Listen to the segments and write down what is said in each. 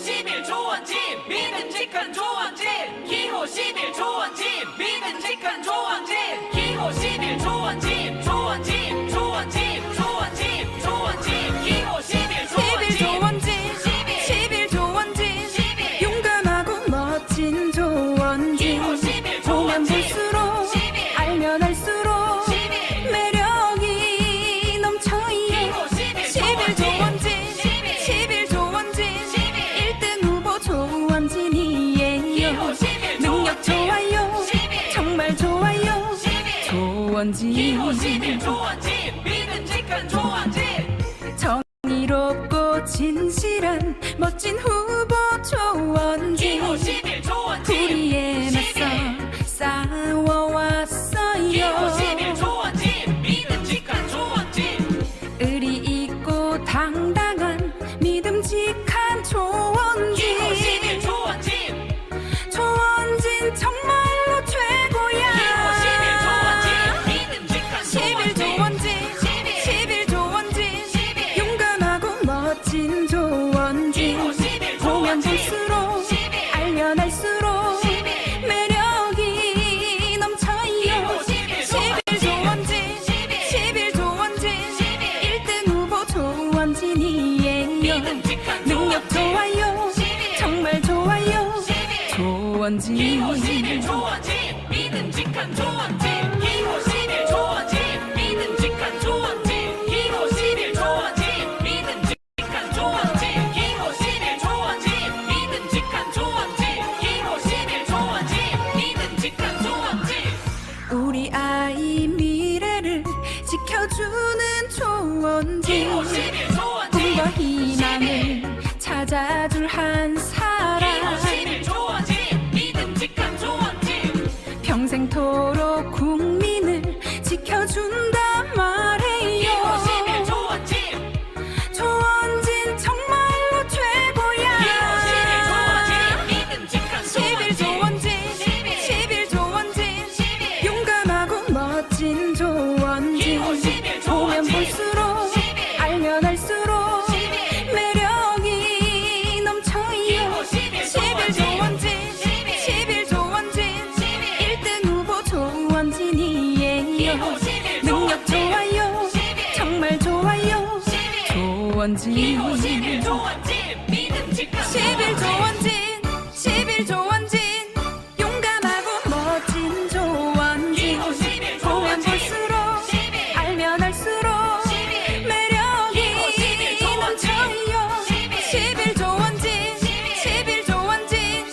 기호 11 조원진 믿음직한 조원진 기호 11 조원진 믿음직한 조원진 조원진 기호 11 조원진 믿음직한 조원진 정의롭고 진실한 멋진 후보 조원진 기호 11 조원진 불의에 맞서 11 싸워왔어요. 기호 11 조원진 믿음직한 조원진 의리 있고 당당 조원진이에요 믿음직한 능력 좋아요. 11 정말 좋아요. 11 조원진 기호 11 조원진 믿음직한 조원진 찾아줄 한 사람. 11 조원진 믿음직한 조원진. 평생토록 국민을 지켜준 조원진. 기호 11 조원진 믿음직한 11 조원진. 11 조원진 용감하고 멋진 조원진. 기호 11 보면 조원진 볼수록 11 알면 알수록 11 매력이 기호 11 조원진 넘쳐요. 11 조원진 11 조원진.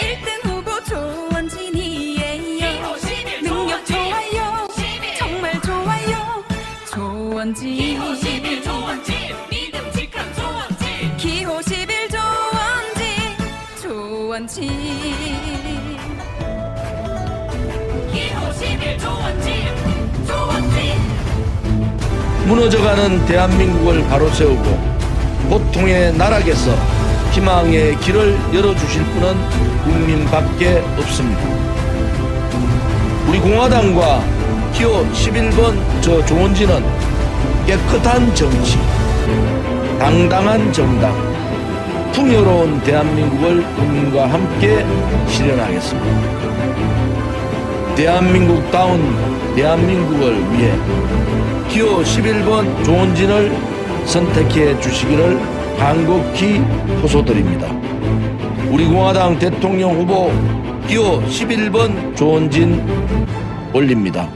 1등 후보 조원진이에요. 기호 11 능력 좋아요. 11 정말 좋아요. 조원진 기호 11 조원진 조원진 기호 11 조원진 조원진 무너져가는 대한민국을 바로 세우고 고통의 나락에서 희망의 길을 열어주실 분은 국민밖에 없습니다. 우리 공화당과 기호 11번 저 조원진은 깨끗한 정치, 당당한 정당, 풍요로운 대한민국을 국민과 함께 실현하겠습니다. 대한민국다운 대한민국을 위해 기호 11번 조원진을 선택해 주시기를 간곡히 호소드립니다. 우리 공화당 대통령 후보 기호 11번 조원진 올립니다.